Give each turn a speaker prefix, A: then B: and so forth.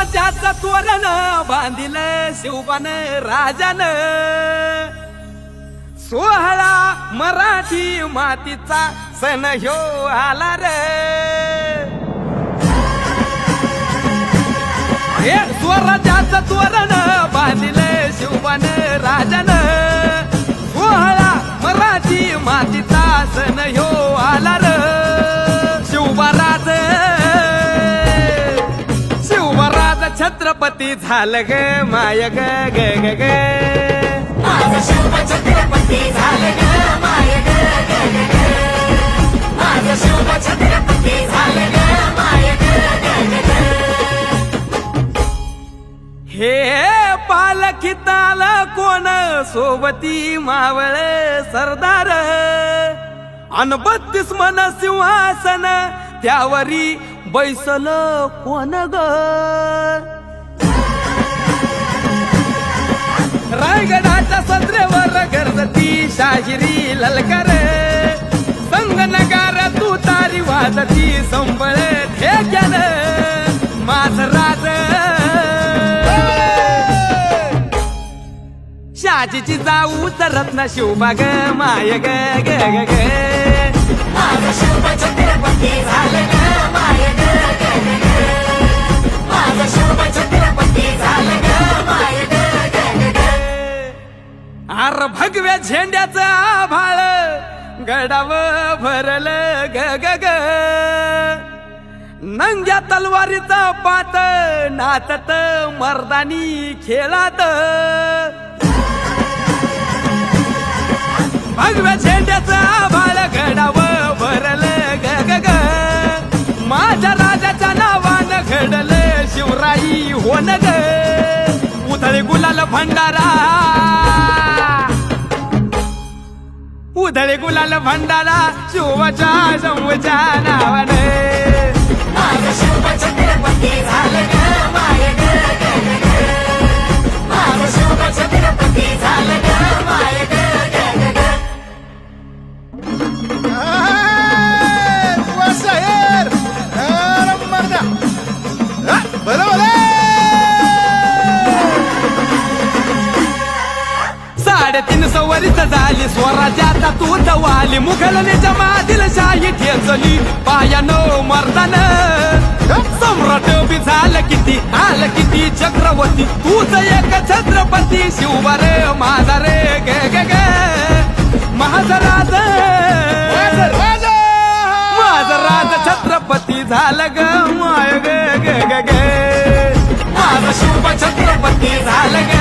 A: राजाच तोरण बांधिल शिवबान राजान. सोहळा मराठी मातीचा सण ह्यो आला रे. हे स्वराज्याचं तोरण छत्रपती झालं ग माय ग ग ग ग
B: शिव छत्रपती झालं ग माय ग ग ग ग. माझं शिव छत्रपती झालं ग माय ग ग ग ग.
A: हे पालखिताल कोण सोबती मावळ सरदार अन बत्तीस मन सिंहासन त्यावरी बैसल कोण ग शाहिरी ललकर. संगनगार तू तारी वाजती संबळ ठेक्यान. माझ राज. शाजीची जाऊ तर रत्न शिवबा ग माय ग ग ग ग.
B: शिवबा शिव छत्रपती झालं.
A: त्याच आभाळ गडाव भरल ग ग ग. नंग्या तलवारीचा पात नाचत मर्दानी खेळात. भगव्या झेंड्याच आभाळ गडाव भरल ग ग ग. माझ्या राजाच्या नावानं घडल शिवराई होन ग. उधळी गुलाल भंडारा. उधळे गुलाल भंडारा शिवच्या शंभूच्या नावाने. साडेतीन सवरीत झाली स्वराज्याचा तू वाली मुघलनेच्या मातील शाही ठेचली पायानो मर्दान. सम्राट बी झालं किती आलं किती चक्रवर्ती. तूच एक छत्रपती शिवबार माझा रे ग ग ग. महाराज. माझं राज छत्रपती झालं ग माय ग ग ग ग. माझं शिव छत्रपती झालं ग.